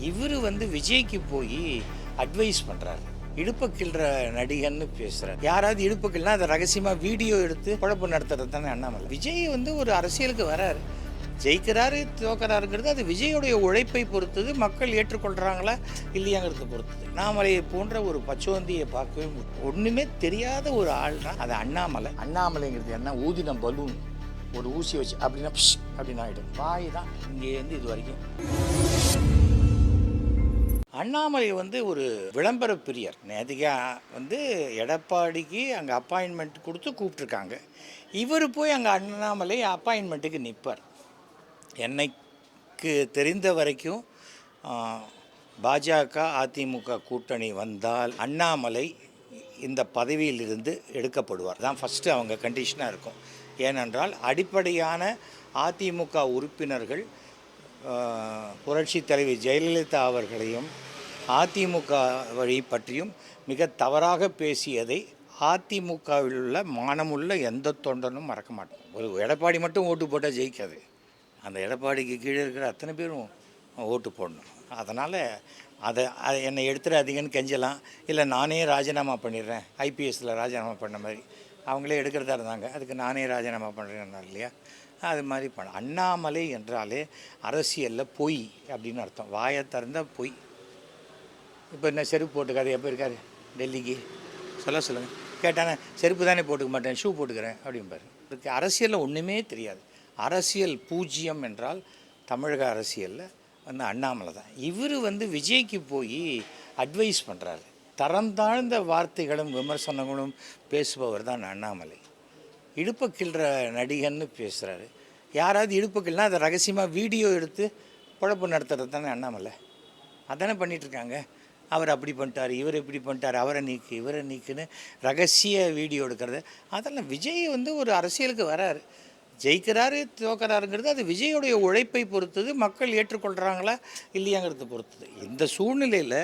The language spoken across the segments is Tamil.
இவர் வந்து விஜய்க்கு போய் அட்வைஸ் பண்ணுறாரு இடுப்பை கிள்ற நடிகன்னு பேசுகிறார் யாராவது இடுப்பு அதை ரகசியமாக வீடியோ எடுத்து குழப்பம் நடத்துறது தானே அண்ணாமலை. விஜய் வந்து ஒரு அரசியலுக்கு வராரு. ஜெயிக்கிறாரு தோக்கிறாருங்கிறது அது விஜயோடைய உழைப்பை பொறுத்தது மக்கள் ஏற்றுக்கொள்கிறாங்களா இல்லையாங்கிறத பொறுத்தது. அண்ணாமலையை போன்ற ஒரு பச்சோந்தியை பார்க்கவே ஒன்றுமே தெரியாத ஒரு ஆள்னா அது அண்ணாமலை. அண்ணாமலைங்கிறது என்ன? ஊதின பலூன். ஒரு ஊசி வச்சு அப்படின்னா அப்படின்னு ஆகிடும் வாய் தான் இங்கேருந்து இது வரைக்கும். அண்ணாமலை வந்து ஒரு விளம்பர பிரியர். நேதிகா வந்து எடப்பாடிக்கு அங்கே அப்பாயின்மெண்ட் கொடுத்து கூப்பிட்ருக்காங்க இவர் போய் அங்கே அண்ணாமலை அப்பாயின்மெண்ட்டுக்கு நிற்பார் என்னைக்கு தெரிந்த வரைக்கும் பாஜக அதிமுக கூட்டணி வந்தால் அண்ணாமலை இந்த பதவியிலிருந்து எடுக்கப்படுவார். தான் ஃபஸ்ட்டு அவங்க கண்டிஷனாக இருக்கும். ஏனென்றால் அடிப்படையான அதிமுக உறுப்பினர்கள் புரட்சி தலைவி ஜெயலலிதா அவர்களையும் அதிமுக வழி பற்றியும் மிக தவறாக பேசியதை அதிமுகவில் உள்ள மானமுள்ள எந்த தொண்டனும் மறக்க மாட்டோம் ஒரு எடப்பாடி மட்டும் ஓட்டு போட்டால் ஜெயிக்காது. அந்த எடப்பாடிக்கு கீழே இருக்கிற அத்தனை பேரும் ஓட்டு போடணும். அதனால் அதை அதை என்னை எடுத்துடாதீங்கன்னு கெஞ்சலாம். இல்லை நானே ராஜினாமா பண்ணிடுறேன். ஐபிஎஸ்சில் ராஜினாமா பண்ண மாதிரி. அவங்களே எடுக்கிறதா இருந்தாங்க. அதுக்கு நானே ராஜினாமா பண்ணுறேன்னா இல்லையா? அது மாதிரி பண்ண அண்ணாமலை என்றாலே அரசியலில் பொய் அப்படின்னு அர்த்தம். வாயை திறந்த பொய். இப்போ என்ன செருப்பு போட்டுக்காது எப்போ இருக்காரு? டெல்லிக்கு. சொல்ல சொல்லுங்கள் கேட்டானே செருப்பு தானே போட்டுக்க மாட்டேன் ஷூ போட்டுக்கிறேன் அப்படிம்பாரு இதுக்கு அரசியலில் ஒன்றுமே தெரியாது. அரசியல் பூஜ்ஜியம் என்றால் தமிழக அரசியலில் வந்து அண்ணாமலை தான். இவர் வந்து விஜய்க்கு போய் அட்வைஸ் பண்ணுறாரு தரம் தாழ்ந்த வார்த்தைகளும் விமர்சனங்களும் பேசுபவர் தான் அண்ணாமலை. இடுப்பை கிள்ற நடிகன்னு பேசுகிறாரு யாராவது இடுப்பு கிள்னா அதை ரகசியமாக வீடியோ எடுத்து குழப்பு நடத்துறது தானே அண்ணாமலை. அதானே பண்ணிகிட்ருக்காங்க அவர் அப்படி பண்ணிட்டார் இவர் இப்படி பண்ணிட்டார் அவரை நீக்கு இவரை நீக்குன்னு ரகசிய வீடியோ எடுக்கிறது. அதெல்லாம் விஜய் வந்து ஒரு அரசியலுக்கு வராரு. ஜெயிக்கிறாரு தோக்கிறாருங்கிறது அது விஜயோடைய உழைப்பை பொறுத்தது மக்கள் ஏற்றுக்கொள்கிறாங்களா இல்லையாங்கிறத பொறுத்தது. இந்த சூழ்நிலையில்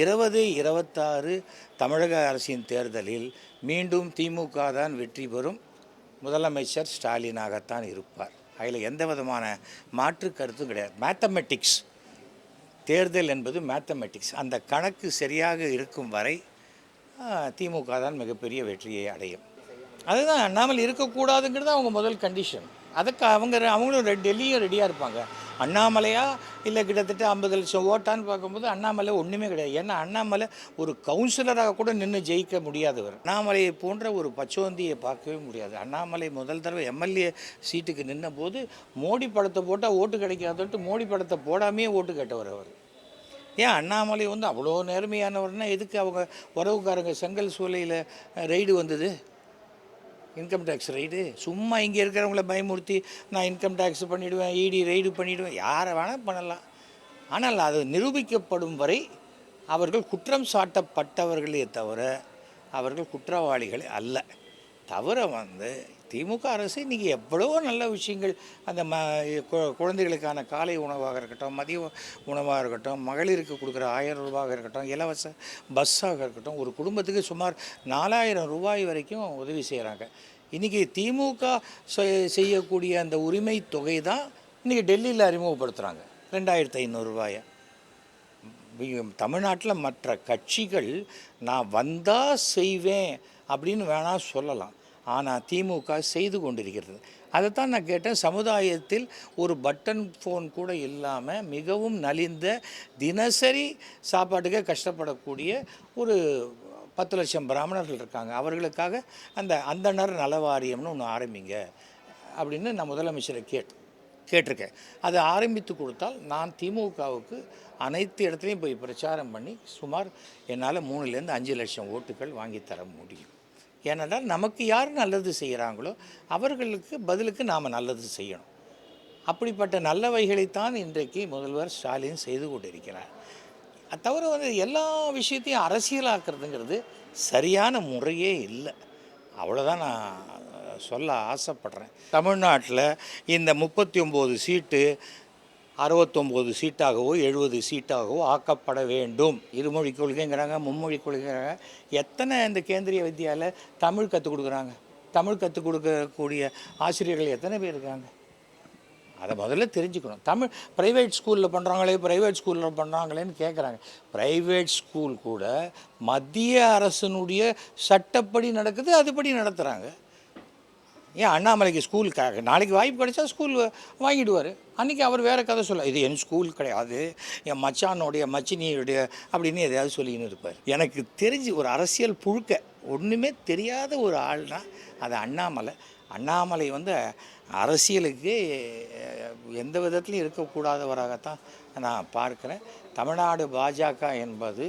இருபது இருபத்தாறு தமிழக அரசின் தேர்தலில் மீண்டும் திமுக தான் வெற்றி பெறும். முதலமைச்சர் ஸ்டாலினாகத்தான் இருப்பார். அதில் எந்த விதமான மாற்று கருத்தும் கிடையாது. மேத்தமெட்டிக்ஸ் தேர்தல் என்பது மேத்தமெட்டிக்ஸ் அந்த கணக்கு சரியாக இருக்கும் வரை திமுக தான் மிகப்பெரிய வெற்றியை அடையும். அதுதான் அண்ணாமல் இருக்கக்கூடாதுங்கிறது அவங்க முதல் கண்டிஷன் அதுக்கு அவங்க அவங்களும் ரெ- டெல்லியும் ரெடியாக இருப்பாங்க. அண்ணாமலையா? இல்லை கிட்டத்தட்ட ஐம்பது லட்சம் ஓட்டான்னு பார்க்கும்போது அண்ணாமலை ஒன்றுமே கிடையாது. ஏன்னா அண்ணாமலை ஒரு கவுன்சிலராக கூட நின்று ஜெயிக்க முடியாதவர் அண்ணாமலையை போன்ற ஒரு பச்சோந்தியை பார்க்கவே முடியாது. அண்ணாமலை முதல் தடவை எம்எல்ஏ சீட்டுக்கு நின்ன போது மோடி படத்தை போட்டால் ஓட்டு கிடைக்காதுன்ட்டு மோடி படத்தை போடாமையே ஓட்டு கேட்டவர் அவர். ஏன் அண்ணாமலை வந்து அவ்வளோ நேர்மையானவர்னா எதுக்கு அவங்க உறவுக்காரங்க செங்கல் சூளையில் ரெய்டு வந்தது? இன்கம் டேக்ஸ் ரைடு சும்மா இங்கே இருக்கிறவங்கள பயமுறுத்தி நான் இன்கம் டேக்ஸ் பண்ணிவிடுவேன் இடி ரைடு பண்ணிவிடுவேன் யாரை வேணால் பண்ணலாம். ஆனால் அது நிரூபிக்கப்படும் வரை அவர்கள் குற்றம் சாட்டப்பட்டவர்களே தவிர அவர்கள் குற்றவாளிகள் அல்ல. தவிர வந்து திமுக அரசு இன்றைக்கி எவ்வளவோ நல்ல விஷயங்கள் அந்த ம குழந்தைகளுக்கான காலை உணவாக இருக்கட்டும் மதிய உணவாக இருக்கட்டும் மகளிருக்கு கொடுக்குற ஆயிரம் ரூபாயாக இருக்கட்டும் இலவச பஸ்ஸாக இருக்கட்டும் ஒரு குடும்பத்துக்கு சுமார் நாலாயிரம் ரூபாய் வரைக்கும் உதவி செய்கிறாங்க இன்றைக்கி திமுக செய்யக்கூடிய அந்த உரிமை தொகை தான் இன்றைக்கி டெல்லியில் அறிமுகப்படுத்துகிறாங்க ரெண்டாயிரத்து ஐநூறுரூவாயை தமிழ்நாட்டில் மற்ற கட்சிகள் நான் வந்தால் செய்வேன் அப்படின்னு வேணால் சொல்லலாம். ஆனால் திமுக செய்து கொண்டிருக்கிறது. அதைத்தான் நான் கேட்டேன். சமுதாயத்தில் ஒரு பட்டன் ஃபோன் கூட இல்லாமல் மிகவும் நலிந்த தினசரி சாப்பாட்டுக்கே கஷ்டப்படக்கூடிய ஒரு பத்து லட்சம் பிராமணர்கள் இருக்காங்க. அவர்களுக்காக அந்த அந்தணர் நலவாரியம்னு ஒன்று ஆரம்பிங்க அப்படின்னு நான் முதலமைச்சரை கேட் கேட்டிருக்கேன். அதை ஆரம்பித்து கொடுத்தால் நான் திமுகவுக்கு அனைத்து இடத்துலையும் போய் பிரச்சாரம் பண்ணி சுமார் என்னால் மூணுலேருந்து அஞ்சு லட்சம் ஓட்டுகள் வாங்கி தர முடியும். ஏனென்றால் நமக்கு யார் நல்லது செய்கிறாங்களோ அவர்களுக்கு பதிலுக்கு நாம் நல்லது செய்யணும். அப்படிப்பட்ட நல்லவைகளைத்தான் இன்றைக்கு முதல்வர் ஸ்டாலின் செய்து கொண்டிருக்கிறார். தவிர வந்து எல்லா விஷயத்தையும் அரசியலாக்குறதுங்கிறது சரியான முறையே இல்லை. அவ்வளோதான் நான் சொல்ல ஆசைப்படுறேன். தமிழ்நாட்டில் இந்த முப்பத்தி ஒம்பது சீட்டு அறுபத்தொம்போது சீட்டாகவோ எழுபது சீட்டாகவோ ஆக்கப்பட வேண்டும். இருமொழி கொள்கைங்கிறாங்க மும்மொழி கொள்கைங்கிறாங்க. எத்தனை இந்த கேந்திரிய வித்யாவில் தமிழ் கற்றுக் கொடுக்குறாங்க? தமிழ் கற்றுக் கொடுக்கக்கூடிய ஆசிரியர்கள் எத்தனை பேர் இருக்காங்க? அதை முதல்ல தெரிஞ்சுக்கணும். தமிழ் ப்ரைவேட் ஸ்கூலில் பண்ணுறாங்களே ப்ரைவேட் ஸ்கூலில் பண்ணுறாங்களேன்னு கேட்குறாங்க ப்ரைவேட் ஸ்கூல் கூட மத்திய அரசினுடைய சட்டப்படி நடக்குது அதுபடி நடத்துகிறாங்க ஏன் அண்ணாமலைக்கு ஸ்கூல் க நாளைக்கு வாய்ப்பு கிடைச்சா ஸ்கூல் வாங்கிடுவார். அன்றைக்கி அவர் வேறு கதை சொல்ல இது என் ஸ்கூல் கிடையாது என் மச்சானுடைய மச்சினியுடைய அப்படின்னு எதையாவது சொல்லின்னு இருப்பார். எனக்கு தெரிஞ்சு ஒரு அரசியல் புழுக்க ஒன்றுமே தெரியாத ஒரு ஆள்னா அது அண்ணாமலை. அண்ணாமலை வந்து அரசியலுக்கு எந்த விதத்துலையும் இருக்கக்கூடாதவராகத்தான் நான் பார்க்குறேன். தமிழ்நாடு பாஜக என்பது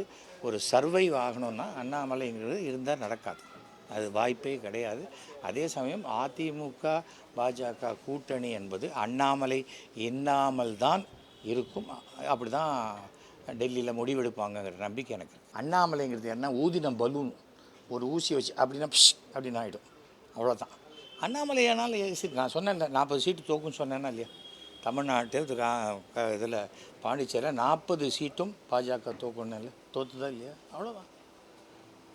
ஒரு சர்வை ஆகணும்னா அண்ணாமலைங்கிறது இருந்தால் நடக்காது. அது வாய்ப்பே கிடையாது. அதே சமயம் அதிமுக பாஜக கூட்டணி என்பது அண்ணாமலை எண்ணாமல் தான் இருக்கும். அப்படி தான் டெல்லியில் முடிவெடுப்பாங்கங்கிற நம்பிக்கை எனக்கு. அண்ணாமலைங்கிறது என்ன? ஊதின பலூன். ஒரு ஊசி வச்சு அப்படின்னா பிஷ் அப்படின்னு ஆகிடும் அவ்வளோதான் அண்ணாமலை ஆனாலும் ஏ- சரி நான் சொன்னேன்ல நாற்பது சீட்டு தோக்குன்னு சொன்னேன்னா இல்லையா? தமிழ்நாட்டில் இதில் பாண்டிச்சேரியில் நாற்பது சீட்டும் பாஜக தோக்கணும்ல தோத்துதா இல்லையா? அவ்வளோதான்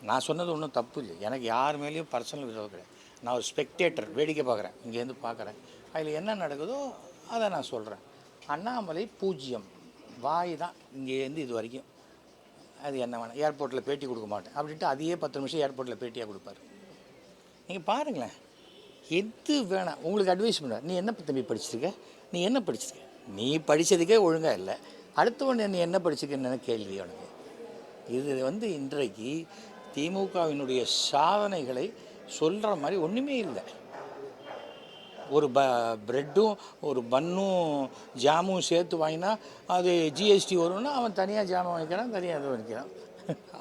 நான் சொன்னது ஒன்றும் தப்பு இல்லை. எனக்கு யார் மேலேயும் பர்சனல் விரோதம் கிடையாது. நான் ஒரு ஸ்பெக்டேட்டர் வேடிக்கை பார்க்குறேன். இங்கேருந்து பார்க்குறேன். அதில் என்ன நடக்குதோ அதை நான் சொல்கிறேன் அண்ணாமலை பூஜ்ஜியம் வாய் தான் இங்கேருந்து இது வரைக்கும். அது என்ன வேணும். ஏர்போர்ட்டில் பேட்டி கொடுக்க மாட்டேன். அப்படின்ட்டு அதையே பத்து நிமிஷம் ஏர்போர்ட்டில் பேட்டியாக கொடுப்பாரு. நீங்கள் பாருங்களேன். எது வேணாம். உங்களுக்கு அட்வைஸ் பண்ண. நீ என்ன தம்பி படிச்சிருக்க? நீ என்ன படிச்சிருக்க? நீ படித்ததுக்கே ஒழுங்காக இல்லை. அடுத்தவன் நீ என்ன படிச்சிருக்கன்னு கேள்வி உனக்கு? இது வந்து இன்றைக்கு திமுகவினுடைய சாதனைகளை சொல்கிற மாதிரி ஒன்றுமே இல்லை. ஒரு ப ப்ரெட்டும் ஒரு பன்னும் ஜாமும் சேர்த்து வாங்கினா அது ஜிஎஸ்டி வரும்னா அவன் தனியாக ஜாமம் வாங்கிக்கிறான் தனியாக இது வாங்கிக்கிறான்.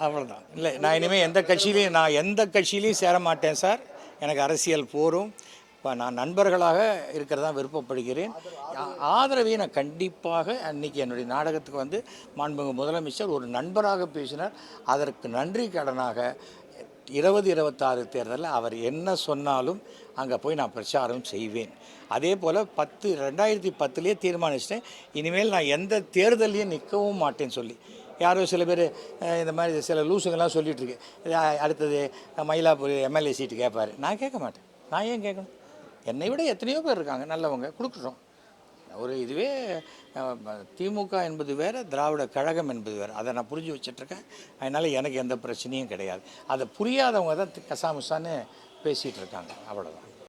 அவ்வளோதான் இல்லை நான் இனிமேல் எந்த கட்சியிலையும் நான் எந்த கட்சியிலையும் சேர மாட்டேன் சார். எனக்கு அரசியல் போரும். இப்போ நான் நண்பர்களாக இருக்கிறதா விருப்பப்படுகிறேன். ஆ- ஆதரவை நான் கண்டிப்பாக அன்னைக்கு என்னுடைய நாடகத்துக்கு வந்து மாண்புமிகு முதலமைச்சர் ஒரு நண்பராக பேசினார். அதற்கு நன்றி கடனாக இருபது இருபத்தாறு தேர்தலில் அவர் என்ன சொன்னாலும் அங்கே போய் நான் பிரச்சாரம் செய்வேன். அதே போல் பத்து ரெண்டாயிரத்தி பத்துலேயே தீர்மானிச்சிட்டேன். இனிமேல் நான் எந்த தேர்தலையும் நிற்கவும் மாட்டேன்னு சொல்லி. யாரோ சில பேர் இந்த மாதிரி சில லூசுங்கெல்லாம் சொல்லிகிட்ருக்கு அடுத்தது மயிலாப்பூர் எம்எல்ஏ சீட்டு கேட்பாரு நான் கேட்க மாட்டேன். நான் ஏன் கேட்கணும்? என்னை விட எத்தனையோ பேர் இருக்காங்க நல்லவங்க. கொடுக்குறோம் ஒரு இதுவே திமுக என்பது வேறு திராவிட கழகம் என்பது வேறு. அதை நான் புரிஞ்சு வச்சிட்ருக்கேன். அதனால் எனக்கு எந்த பிரச்சனையும் கிடையாது. அதை புரியாதவங்க தான் கசாமுசான்னு பேசிகிட்டு இருக்காங்க அவ்வளோதான்